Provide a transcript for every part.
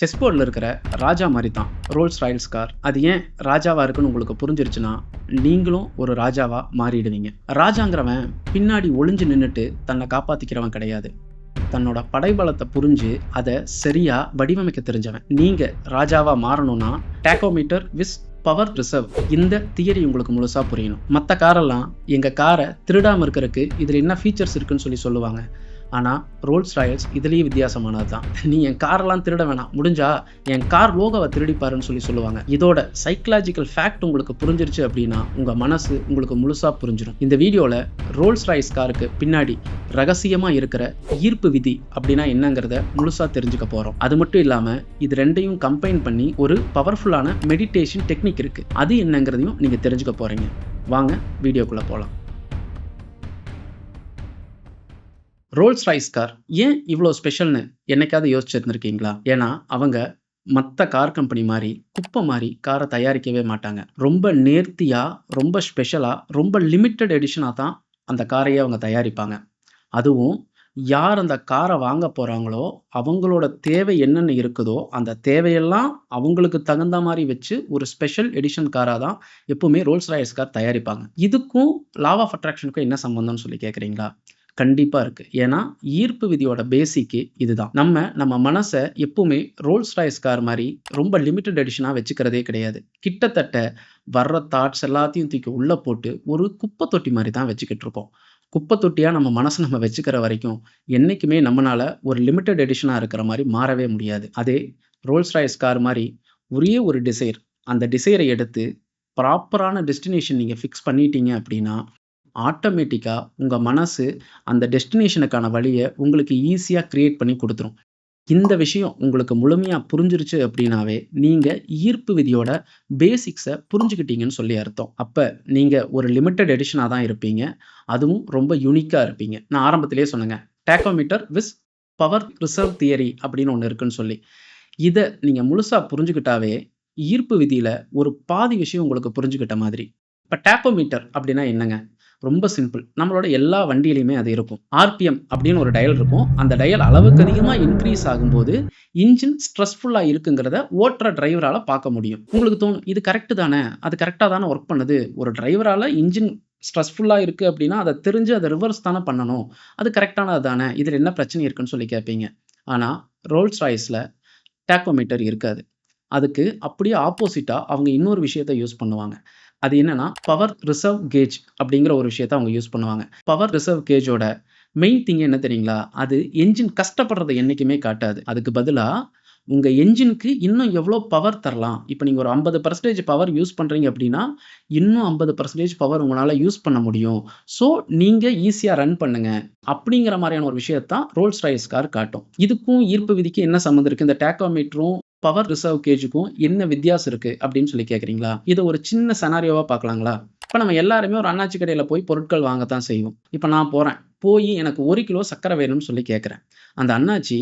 Chess போர்டில் இருக்கிற ராஜா மாதிரி தான் ரோல்ஸ் ராயல்ஸ் கார் அது ஏன் ராஜாவாக இருக்குன்னு உங்களுக்கு புரிஞ்சிருச்சுன்னா நீங்களும் ஒரு ராஜாவாக மாறிடுவீங்க. ராஜாங்கிறவன் பின்னாடி ஒளிஞ்சு நின்றுட்டு தன்னை காப்பாற்றிக்கிறவன் கிடையாது. தன்னோட படைபலத்தை புரிஞ்சு அதை சரியாக வடிவமைக்க தெரிஞ்சவன். நீங்கள் ராஜாவாக மாறணும்னா டேக்கோமீட்டர் விஸ் பவர் ரிசர்வ் இந்த தியரி உங்களுக்கு முழுசாக புரியணும். மற்ற காரெல்லாம் எங்கள் காரை திருடாமல் இருக்கிறதுக்கு இதில் என்ன ஃபீச்சர்ஸ் இருக்குன்னு சொல்லி சொல்லுவாங்க. ஆனால் ரோல்ஸ் ராயல்ஸ் இதுலேயே வித்தியாசமானது தான் நீ என் கார்லாம் திருட வேணாம். முடிஞ்சா என் கார் லோகோவை திருடிப்பாருன்னு சொல்லி சொல்லுவாங்க. இதோட சைக்கலாஜிக்கல் ஃபேக்ட் உங்களுக்கு புரிஞ்சிருச்சு அப்படின்னா உங்கள் மனசு உங்களுக்கு முழுசாக புரிஞ்சிடும் இந்த வீடியோவில் ரோல்ஸ் ராய்ஸ் காருக்கு பின்னாடி ரகசியமாக இருக்கிற ஈர்ப்பு விதி அப்படின்னா என்னங்கிறத முழுசாக தெரிஞ்சுக்க போகிறோம் அது மட்டும் இல்லாமல் இது ரெண்டையும் கம்பைன் பண்ணி ஒரு பவர்ஃபுல்லான மெடிடேஷன் டெக்னிக் இருக்குது அது என்னங்கிறதையும் நீங்கள் தெரிஞ்சுக்க போகிறீங்க வாங்க வீடியோக்குள்ளே போகலாம் ரோல்ஸ் ரைஸ் கார் ஏன் இவ்வளோ ஸ்பெஷல்னு என்னைக்காவது யோசிச்சிருந்துருக்கீங்களா? ஏன்னா அவங்க மற்ற கார் கம்பெனி மாதிரி குப்பை மாதிரி காரை தயாரிக்கவே மாட்டாங்க. ரொம்ப நேர்த்தியாக ரொம்ப ஸ்பெஷலாக ரொம்ப லிமிட்டட் எடிஷனாக தான் அந்த காரையே அவங்க தயாரிப்பாங்க. அதுவும் யார் அந்த காரை வாங்க போகிறாங்களோ அவங்களோட தேவை என்னென்ன இருக்குதோ அந்த தேவையெல்லாம் அவங்களுக்கு தகுந்த மாதிரி வச்சு ஒரு ஸ்பெஷல் எடிஷன் காராக தான் எப்பவுமே ரோல்ஸ் ராயஸ் கார் தயாரிப்பாங்க. இதுக்கும் லாவ் ஆஃப் அட்ராக்ஷனுக்கும் என்ன சம்மந்தம்னு சொல்லி கேட்குறீங்களா கண்டிப்பாக இருக்குது ஏன்னா ஈர்ப்பு விதியோட பேசிக்கு இதுதான். நம்ம நம்ம மனசை எப்பவுமே ரோல்ஸ் ராய்ஸ் கார் மாதிரி ரொம்ப லிமிட்டட் எடிஷனாக வச்சுக்கிறதே கிடையாது. கிட்டத்தட்ட வர்ற தாட்ஸ் எல்லாத்தையும் தூக்கி உள்ளே போட்டு ஒரு குப்பை தொட்டி மாதிரி தான் வச்சுக்கிட்டு இருக்கோம். குப்பை தொட்டியாக நம்ம மனசை நம்ம வச்சுக்கிற வரைக்கும் என்றைக்குமே நம்மளால் ஒரு லிமிட்டட் எடிஷனாக இருக்கிற மாதிரி மாறவே முடியாது. அதே ரோல்ஸ் ராய்ஸ் கார் மாதிரி ஒரே ஒரு டிசைர் அந்த டிசைரை எடுத்து ப்ராப்பரான டெஸ்டினேஷன் நீங்கள் ஃபிக்ஸ் பண்ணிட்டீங்க அப்படின்னா ஆட்டோமேட்டிக்காக உங்கள் மனசு அந்த டெஸ்டினேஷனுக்கான வழியை உங்களுக்கு ஈஸியாக க்ரியேட் பண்ணி கொடுத்துரும். இந்த விஷயம் உங்களுக்கு முழுமையாக புரிஞ்சிருச்சு அப்படின்னாவே நீங்கள் ஈர்ப்பு விதியோட பேசிக்ஸை புரிஞ்சுக்கிட்டீங்கன்னு சொல்லி அர்த்தம். அப்போ நீங்கள் ஒரு லிமிட்டட் எடிஷனாக தான் இருப்பீங்க. அதுவும் ரொம்ப யூனிக்காக இருப்பீங்க. நான் ஆரம்பத்திலே சொன்னேங்க tachometer with power reserve theory அப்படின்னு ஒன்று இருக்குன்னு சொல்லி. இதை நீங்கள் முழுசாக புரிஞ்சுக்கிட்டாவே ஈர்ப்பு விதியில் ஒரு பாதி விஷயம் உங்களுக்கு புரிஞ்சுக்கிட்ட மாதிரி. இப்போ டேப்போமீட்டர் அப்படின்னா என்னங்க? ரொம்ப சிம்பிள் நம்மளோட எல்லா வண்டியிலையுமே அது இருக்கும். ஆர்பிஎம் அப்படின்னு ஒரு டயல் இருக்கும். அந்த டயல் அளவுக்கு அதிகமாக இன்க்ரீஸ் ஆகும்போது இன்ஜின் ஸ்ட்ரெஸ்ஃபுல்லாக இருக்குங்கிறத ஓட்டுற டிரைவரால் பார்க்க முடியும். உங்களுக்கு தோணும் இது கரெக்டு தானே? அது கரெக்டாக தானே ஒர்க் பண்ணுது? ஒரு டிரைவரால் இன்ஜின் ஸ்ட்ரெஸ்ஃபுல்லாக இருக்குது அப்படின்னா அதை தெரிஞ்சு அதை ரிவர்ஸ் தானே பண்ணணும்? அது கரெக்டானது தானே? இதில் என்ன பிரச்சனை இருக்குன்னு சொல்லி கேட்பீங்க ஆனால் ரோல்ஸ் ராய்ஸில் டேக்கோமீட்டர் இருக்காது. அதுக்கு அப்படியே ஆப்போசிட்டாக அவங்க இன்னொரு விஷயத்த யூஸ் பண்ணுவாங்க. அது என்னன்னா பவர் ரிசர்வ் கேஜ் அப்படிங்கிற ஒரு விஷயத்த அவங்க யூஸ் பண்ணுவாங்க. பவர் ரிசர்வ் கேஜோட மெயின் திங் என்ன தெரியுங்களா? அது என்ஜின் கஷ்டப்படுறதை என்றைக்குமே காட்டாது. அதுக்கு பதிலாக உங்கள் என்ஜினுக்கு இன்னும் எவ்வளோ பவர் தரலாம்? இப்போ நீங்கள் ஒரு ஐம்பது பர்சன்டேஜ் பவர் யூஸ் பண்ணுறீங்க அப்படின்னா இன்னும் ஐம்பது பர்சன்டேஜ் பவர் உங்களால் யூஸ் பண்ண முடியும். ஸோ நீங்கள் ஈஸியாக ரன் பண்ணுங்க. அப்படிங்கிற மாதிரியான ஒரு விஷயத்தான் ரோல்ஸ் ராய்ஸ் கார் காட்டும். இதுக்கும் ஈர்ப்பு விதிக்கு என்ன சம்மந்தம் இருக்குது இந்த டேக்கோமீட்டரும் பவர் ரிசர்வ் கேஜுக்கும் என்ன வித்தியாசம் இருக்குது அப்படின்னு சொல்லி கேட்குறீங்களா இதை ஒரு சின்ன சனாரியோவாக பார்க்கலாங்களா? இப்போ நம்ம எல்லாருமே ஒரு அண்ணாச்சி கடையில் போய் பொருட்கள் வாங்கத்தான் செய்வோம். இப்போ நான் போகிறேன் போய் எனக்கு ஒரு கிலோ சர்க்கரை வேணும்னு சொல்லி கேட்குறேன் அந்த அண்ணாச்சி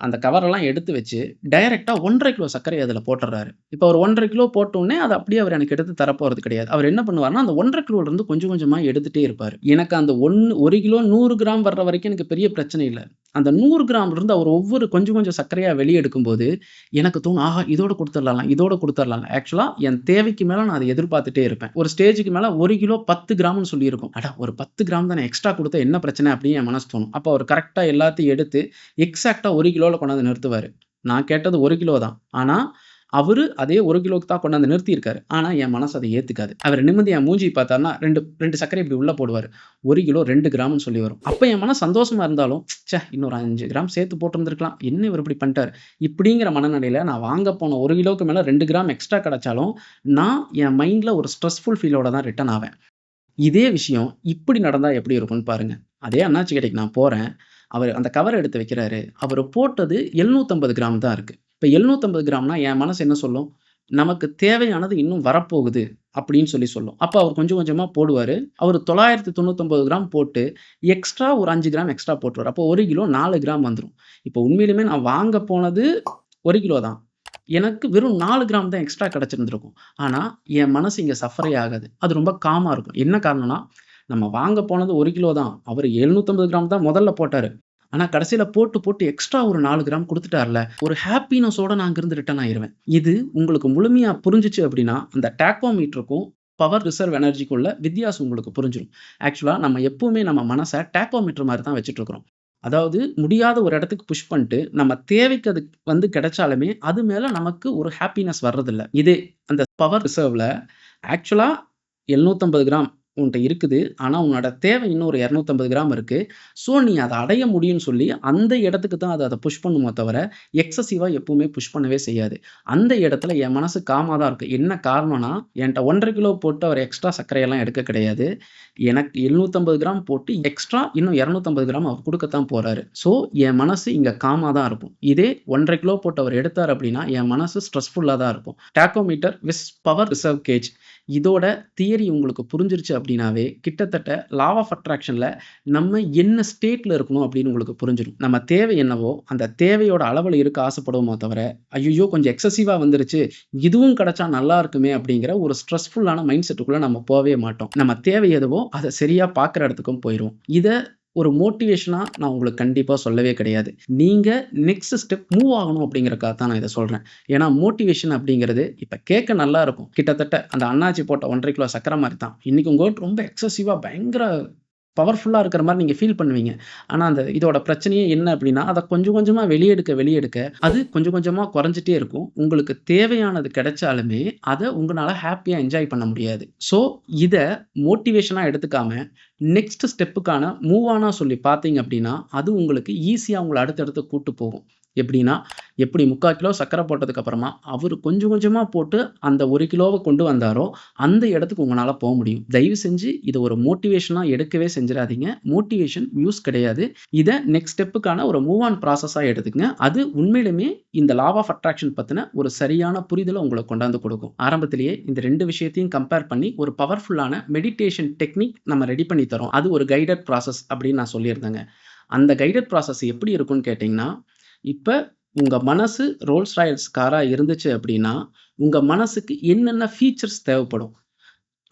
அந்த கவரெல்லாம் எடுத்து வச்சு டைரெக்டாக ஒன்றரை கிலோ சர்க்கரை அதில் போட்டுறாரு இப்போ ஒரு ஒன்றரை கிலோ போட்டோடனே அதை அப்படியே அவர் எனக்கு எடுத்து தரப்போகிறது கிடையாது. அவர் என்ன பண்ணுவார்னா அந்த ஒன்றரை கிலோலேருந்து கொஞ்சம் கொஞ்சமாக எடுத்துகிட்டே இருப்பார். எனக்கு அந்த ஒன்று ஒரு கிலோ நூறு கிராம் வர்ற வரைக்கும் எனக்கு பெரிய பிரச்சனை இல்லை. அந்த நூறு கிராம் இருந்து அவர் ஒவ்வொரு கொஞ்சம் கொஞ்சம் சர்க்கரையாக வெளியே எடுக்கும்போது எனக்கு தோணும் ஆஹா இதோட கொடுத்துடலாம் இதோட கொடுத்துடலாம் ஆக்சுவலாக என் தேவைக்கு மேலே நான் அதை எதிர்பார்த்துட்டே இருப்பேன். ஒரு ஸ்டேஜுக்கு மேலே ஒரு கிலோ பத்து கிராம்னு சொல்லியிருக்கும். அடா ஒரு பத்து கிராம் தானே எக்ஸ்ட்ரா கொடுத்தா என்ன பிரச்சனை அப்படின்னு என் மனசு தோணும். அப்போ அவர் கரெக்டாக எல்லாத்தையும் எடுத்து எக்ஸாக்டாக ஒரு கிலோவில் கொண்டாந்து நிறுத்துவார். நான் கேட்டது ஒரு கிலோ தான். ஆனால் அவர் அதே ஒரு கிலோக்கு தான் கொண்டாந்து நிறுத்தியிருக்காரு. ஆனால் என் மனசு அதை ஏற்றுக்காது அவர் நிமிந்து என் மூஞ்சி பார்த்தாருன்னா ரெண்டு ரெண்டு சர்க்கரை இப்படி உள்ளே போடுவார். ஒரு கிலோ ரெண்டு கிராம்னு சொல்லி வரும். அப்போ என் மன சந்தோஷமாக இருந்தாலும் சே இன்னொரு அஞ்சு கிராம் சேர்த்து போட்டிருந்துருக்கலாம். என்ன இவர் இப்படி பண்ணிட்டார்? இப்படிங்கிற மனநிலையில் நான் வாங்க போன ஒரு கிலோவுக்கு மேலே ரெண்டு கிராம் எக்ஸ்ட்ரா கிடச்சாலும் நான் என் மைண்டில் ஒரு ஸ்ட்ரெஸ்ஃபுல் ஃபீலோட தான் ரிட்டன் ஆவேன். இதே விஷயம் இப்படி நடந்தால் எப்படி இருக்கும்னு பாருங்கள் அதே அண்ணாச்சி கடைக்கு நான் போகிறேன் அவர் அந்த கவர் எடுத்து வைக்கிறாரு. அவர் போட்டது எழுநூற்றம்பது கிராம் தான் இருக்குது இப்போ எழுநூற்றம்பது கிராம்னா என் மனசு என்ன சொல்லும்? நமக்கு தேவையானது இன்னும் வரப்போகுது அப்படின்னு சொல்லி சொல்லும். அப்போ அவர் கொஞ்சம் கொஞ்சமாக போடுவார். அவர் தொள்ளாயிரத்தி தொண்ணூத்தொம்பது கிராம் போட்டு எக்ஸ்ட்ரா ஒரு அஞ்சு கிராம் எக்ஸ்ட்ரா போட்டுருவார். அப்போ ஒரு கிலோ நாலு கிராம் வந்துடும் இப்போ உண்மையிலுமே நான் வாங்க போனது ஒரு கிலோ தான். எனக்கு வெறும் நாலு கிராம் தான் எக்ஸ்ட்ரா கிடச்சிருந்துருக்கும். ஆனால் என் மனசு இங்கே சஃபரே ஆகாது. அது ரொம்ப காமாக இருக்கும். என்ன காரணம்னா நம்ம வாங்க போனது ஒரு கிலோ தான். அவர் எழுநூற்றம்பது கிராம் தான் முதல்ல போட்டார். ஆனா கடைசியில போட்டு, போட்டு எக்ஸ்ட்ரா ஒரு நாலு கிராம் கொடுத்துட்டார்ல ஒரு ஹாப்பினஸோட நான் இருந்து ரிட்டர்ன் ஆயிருவேன். இது உங்களுக்கு முழுமையா புரிஞ்சுச்சு அப்படின்னா, அந்த டேக்கோமீட்டருக்கும் பவர் ரிசர்வ் எனர்ஜிக்குள்ள வித்தியாசம் உங்களுக்கு புரிஞ்சிடும் ஆக்சுவலா நம்ம எப்பவுமே நம்ம மனசை டேக்கோமீட்டர் மாதிரி தான் வச்சுட்டுருக்கிறோம். அதாவது முடியாத ஒரு இடத்துக்கு புஷ் பண்ணிட்டு, நம்ம தேவைக்கு அது வந்து கிடைச்சாலுமே, அது மேல நமக்கு ஒரு ஹாப்பினஸ் வர்றதில்ல. இதே அந்த பவர் ரிசர்வ்ல ஆக்சுவலா 750 கிராம் உன்கிட்ட இருக்குது. ஆனால் உன்னோட தேவை இன்னும் ஒரு 250 கிராம் இருக்குது ஸோ நீ அதை அடைய முடியும்னு சொல்லி, அந்த இடத்துக்கு தான் அதை அதை புஷ் பண்ணுமோ தவிர, எக்ஸசிவாக எப்பவுமே புஷ் பண்ணவே செய்யாது. அந்த இடத்துல என் மனசு காமாக தான் இருக்கும். என்ன காரணம்னா, என்கிட்ட ஒன்றரை கிலோ போட்டு அவர் எக்ஸ்ட்ரா சர்க்கரையெல்லாம் எடுக்க கிடையாது. எனக்கு 750 கிராம் போட்டு எக்ஸ்ட்ரா இன்னும் 250 கிராம் அவர் கொடுக்கத்தான் போகிறாரு ஸோ என் மனசு இங்கே காமாக தான் இருக்கும். இதே 1 1/2 கிலோ போட்டு அவர் எடுத்தார் அப்படின்னா, என் மனசு ஸ்ட்ரெஸ்ஃபுல்லாக தான் இருக்கும். Tachometer with power reserve gauge இதோட தியரி உங்களுக்கு புரிஞ்சிருச்சு அப்படின்னாவே, கிட்டத்தட்ட லா ஆஃப் அட்ராக்ஷனில் நம்ம என்ன ஸ்டேட்டில் இருக்கணும் அப்படின்னு உங்களுக்கு புரிஞ்சிடும் நம்ம தேவை என்னவோ, அந்த தேவையோட அளவில் இருக்க ஆசைப்படுவோமோ தவிர, ஐயோ கொஞ்சம் எக்ஸசிவாக வந்துருச்சு. இதுவும் கிடைச்சா நல்லா இருக்குமே அப்படிங்கிற ஒரு ஸ்ட்ரெஸ்ஃபுல்லான மைண்ட் செட்டுக்குள்ளே நம்ம போகவே மாட்டோம். நம்ம தேவை எதுவோ, அதை சரியாக பார்க்குற இடத்துக்கும் போயிடும் இதை ஒரு மோட்டிவேஷனாக நான் உங்களுக்கு கண்டிப்பாக சொல்லவே கிடையாது. நீங்கள் நெக்ஸ்ட் ஸ்டெப் மூவ் ஆகணும் அப்படிங்கிறக்காக தான் நான் இதை சொல்கிறேன் ஏன்னா மோட்டிவேஷன் அப்படிங்கிறது இப்போ கேட்க நல்லா இருக்கும். கிட்டத்தட்ட அந்த அண்ணாச்சி போட்ட 1 1/2 கிலோ சக்கரை மாதிரி தான். இன்றைக்கும் கோட் ரொம்ப எக்ஸசிவாக பயங்கர பவர்ஃபுல்லாக இருக்கிற மாதிரி நீங்கள் ஃபீல் பண்ணுவீங்க. ஆனால் அந்த இதோட பிரச்சனையே என்ன அப்படின்னா, அதை கொஞ்சம் கொஞ்சமாக வெளியெடுக்க எடுக்க, எடுக்க அது கொஞ்சம் கொஞ்சமாக குறைஞ்சிட்டே இருக்கும். உங்களுக்கு தேவையானது கிடைச்சாலுமே, அதை உங்களால் ஹாப்பியாக என்ஜாய் பண்ண முடியாது. ஸோ இதை மோட்டிவேஷனாக எடுத்துக்காம, நெக்ஸ்ட் ஸ்டெப்புக்கான மூவ் ஆனா சொல்லி பார்த்தீங்க அப்படின்னா, அது உங்களுக்கு ஈஸியாக உங்களை அடுத்தடுத்து கூட்டு போகும். எப்படின்னா, எப்படி 3/4 கிலோ சர்க்கரை போட்டதுக்கு அப்புறமா, கொஞ்சம் கொஞ்சமாக போட்டு அந்த ஒரு கிலோவை கொண்டு வந்தாரோ, அந்த இடத்துக்கு உங்களால் போக முடியும். தயவு செஞ்சு இதை ஒரு மோட்டிவேஷனாக எடுக்கவே செஞ்சிடாதீங்க மோட்டிவேஷன் யூஸ் கிடையாது. இதை நெக்ஸ்ட் ஸ்டெப்புக்கான ஒரு மூவ் ஆன் ப்ராசஸாக எடுத்துக்கங்க. அது உண்மையிலுமே இந்த லா ஆஃப் அட்ராக்ஷன் பற்றின ஒரு சரியான புரிதலை உங்களுக்கு கொண்டாந்து கொடுக்கும் ஆரம்பத்திலேயே இந்த ரெண்டு விஷயத்தையும் கம்பேர் பண்ணி, ஒரு பவர்ஃபுல்லான மெடிடேஷன் டெக்னிக் நம்ம ரெடி பண்ணி தரோம் அது ஒரு கைடட் ப்ராசஸ் அப்படின்னு நான் சொல்லியிருந்தேங்க. அந்த கைடட் ப்ராசஸ் எப்படி இருக்கும்னு கேட்டிங்கன்னா இப்போ உங்கள் மனசு ரோல்ஸ் ராயல்ஸ் காராக இருந்துச்சு அப்படின்னா, உங்கள் மனசுக்கு என்னென்ன ஃபீச்சர்ஸ் தேவைப்படும்?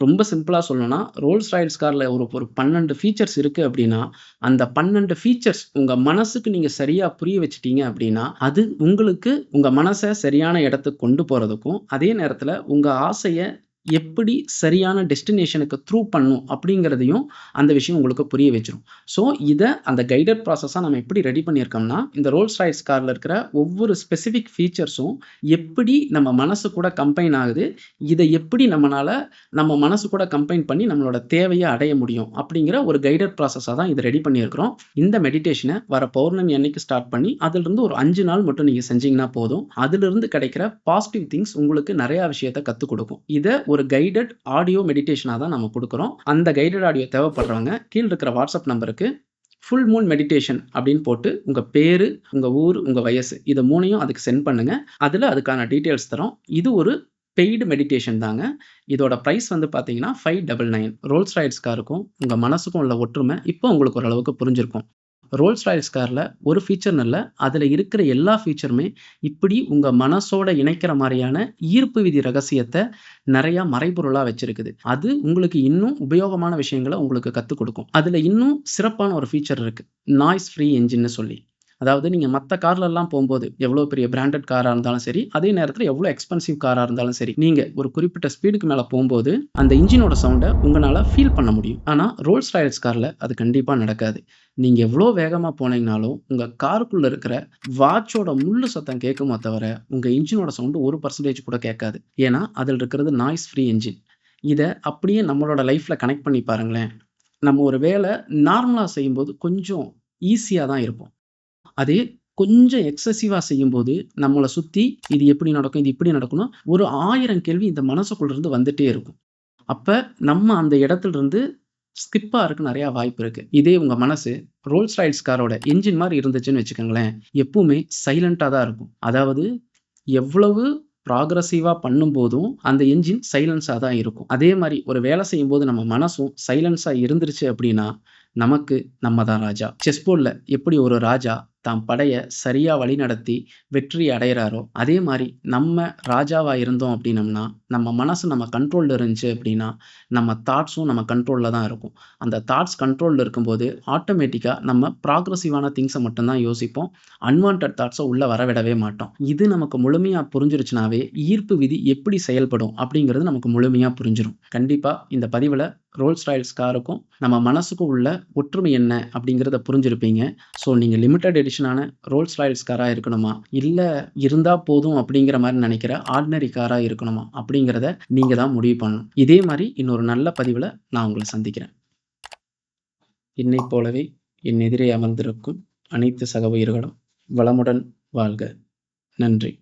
ரொம்ப சிம்பிளாக சொல்லணும்னா, ரோல்ஸ் ராயல்ஸ் காரில் ஒரு ஒரு 12 ஃபீச்சர்ஸ் இருக்குது அப்படின்னா, அந்த 12 ஃபீச்சர்ஸ் உங்கள் மனசுக்கு நீங்கள் சரியாக புரிய வச்சுட்டீங்க அப்படின்னா, அது உங்களுக்கு உங்கள் மனசை சரியான இடத்துக்கு கொண்டு போகிறதுக்கும் அதே நேரத்தில் உங்கள் ஆசையை எப்படி சரியான டெஸ்டினேஷனுக்கு த்ரூ பண்ணும் அப்படிங்கிறதையும் அந்த விஷயம் உங்களுக்கு புரிய வச்சிடும் ஸோ இதை அந்த கைடட் ப்ராசஸாக நம்ம எப்படி ரெடி பண்ணியிருக்கோம்னா, இந்த ரோல்ஸ் ராய்ஸ் காரில் இருக்கிற ஒவ்வொரு ஸ்பெசிஃபிக் ஃபீச்சர்ஸும் எப்படி நம்ம மனசு கூட கம்பைன் ஆகுது, இதை எப்படி நம்மளால் நம்ம மனசு கூட கம்பைன் பண்ணி நம்மளோட தேவையை அடைய முடியும் அப்படிங்கிற ஒரு கைடட் ப்ராசஸாக தான் இதை ரெடி பண்ணியிருக்கிறோம். இந்த மெடிடேஷனை வர பௌர்ணமி அன்னைக்கு ஸ்டார்ட் பண்ணி, அதிலிருந்து ஒரு அஞ்சு நாள் மட்டும் நீங்கள் செஞ்சீங்கன்னா போதும். அதிலிருந்து கிடைக்கிற பாசிட்டிவ் திங்ஸ் உங்களுக்கு நிறையா விஷயத்த கற்றுக் கொடுக்கும் இதை ஒரு கைடட் ஆடியோ மெடிடேஷனாக தான் நம்ம கொடுக்குறோம். அந்த கைடட் ஆடியோ தேவைப்படுறவங்க, கீழே இருக்கிற வாட்ஸ்அப் நம்பருக்கு ஃபுல் மூன் மெடிடேஷன் அப்படின்னு போட்டு, உங்கள் பேர் உங்கள் ஊர், உங்கள் வயசு இதை மூணையும் அதுக்கு சென்ட் பண்ணுங்கள் அதில் அதுக்கான டீட்டெயில்ஸ் தரோம். இது ஒரு பெய்டு மெடிடேஷன் தாங்க. இதோட ப்ரைஸ் வந்து பார்த்தீங்கன்னா, 599 ரோல்ஸ் ராய்ட்ஸ்க்காக இருக்கும். உங்கள் மனசுக்கும் உள்ள ஒற்றுமை. இப்போ உங்களுக்கு ஓரளவுக்கு புரிஞ்சிருக்கும். ரோல்ஸ் ராய்ஸ் காரில் ஒரு ஃபீச்சர்னு இல்லை அதில் இருக்கிற எல்லா ஃபீச்சருமே இப்படி உங்கள் மனசோட இணைக்கிற மாதிரியான ஈர்ப்பு விதி ரகசியத்தை நிறையா மறைபொருளாக வச்சிருக்குது. அது உங்களுக்கு இன்னும் உபயோகமான விஷயங்களை உங்களுக்கு கற்றுக் கொடுக்கும் அதில் இன்னும் சிறப்பான ஒரு ஃபீச்சர் இருக்குது நாய்ஸ் ஃப்ரீ என்ஜின்னு சொல்லி. அதாவது நீங்கள் மற்ற கார்லலாம் போகும்போது எவ்வளோ பெரிய பிராண்டட் காராக இருந்தாலும் சரி, அதே நேரத்தில் எவ்வளோ எக்ஸ்பென்சிவ் காராக இருந்தாலும் சரி, நீங்கள் ஒரு குறிப்பிட்ட ஸ்பீடுக்கு மேலே போகும்போது அந்த இன்ஜினோட சவுண்டை உங்களால் ஃபீல் பண்ண முடியும். ஆனால் ரோல்ஸ் ராயல்ஸ் காரில் அது கண்டிப்பாக நடக்காது. நீங்கள் எவ்வளோ வேகமாக போனீங்கனாலும், உங்கள் காருக்குள்ளே இருக்கிற வாட்சோட முள்ளு சத்தம் கேட்குமோ தவிர, உங்கள் இன்ஜினோட சவுண்டு ஒரு பர்சன்டேஜ் கூட கேட்காது. ஏன்னா, அதில் இருக்கிறது நாய்ஸ் ஃப்ரீ என்ஜின். இதை அப்படியே நம்மளோட லைஃப்பில் கனெக்ட் பண்ணி பாருங்களேன். நம்ம ஒரு வேலை நார்மலாக செய்யும்போது கொஞ்சம் ஈஸியாக தான் இருப்போம். அதே கொஞ்சம் எக்ஸசிவாக செய்யும்போது, நம்மளை சுற்றி இது எப்படி நடக்கும்? இது இப்படி நடக்கணும் ஒரு ஆயிரம் கேள்வி இந்த மனசுக்குள்ளேருந்து வந்துட்டே இருக்கும். அப்போ நம்ம அந்த இடத்துலருந்து ஸ்கிப்பாக ஆறக்கு நிறையா வாய்ப்பு இருக்குது இதே உங்கள் மனசு ரோல்ஸ் ராய்ட்ஸ் காரோட என்ஜின் மாதிரி இருந்துச்சுன்னு வச்சுக்கோங்களேன், எப்பவுமே சைலண்ட்டாக தான் இருக்கும். அதாவது எவ்வளவு ப்ராக்ரஸிவாக பண்ணும்போதும், அந்த என்ஜின் சைலன்ஸாக தான் இருக்கும். அதே மாதிரி ஒரு வேலை செய்யும்போது நம்ம மனசும் சைலன்ஸாக இருந்துருச்சு அப்படின்னா, நமக்கு நம்ம தான் ராஜா. செஸ் போர்டில் எப்படி ஒரு ராஜா தாம் படையை சரியாக வழிநடத்தி வெற்றி அடைகிறாரோ அதே மாதிரி நம்ம ராஜாவாக இருந்தோம் அப்படின்னம்னா நம்ம மனசு நம்ம கண்ட்ரோலில் இருந்துச்சு அப்படின்னா நம்ம தாட்ஸும் நம்ம கண்ட்ரோலில் தான் இருக்கும். அந்த தாட்ஸ் கண்ட்ரோலில் இருக்கும்போது, ஆட்டோமேட்டிக்காக நம்ம ப்ராக்ரஸிவான திங்ஸை மட்டும்தான் யோசிப்போம். அன்வான்டட் தாட்ஸை உள்ளே வரவிடவே மாட்டோம். இது நமக்கு முழுமையாக புரிஞ்சிருச்சுனாவே, ஈர்ப்பு விதி எப்படி செயல்படும் அப்படிங்கிறது நமக்கு முழுமையாக புரிஞ்சிடும் கண்டிப்பாக இந்த பதிவில் ரோல்ஸ் ராயல்ஸ் காருக்கும், நம்ம மனசுக்கும் உள்ள ஒற்றுமை என்ன அப்படிங்கிறத புரிஞ்சிருப்பீங்க. ஸோ நீங்கள் லிமிட்டட் எடிஷனான ரோல்ஸ் ராயல்ஸ் காராக இருக்கணுமா? இல்லை இருந்தால் போதும் அப்படிங்கிற மாதிரி நினைக்கிற ஆர்டினரி காராக இருக்கணுமா? அப்படிங்கிறத நீங்கள் தான் முடிவு பண்ணணும். இதே மாதிரி இன்னொரு நல்ல பதிவில் நான் உங்களை சந்திக்கிறேன். என்னைப் போலவே என் எதிரே அமர்ந்திருக்கும் அனைத்து சக உயிர்களும் வளமுடன் வாழ்க. நன்றி.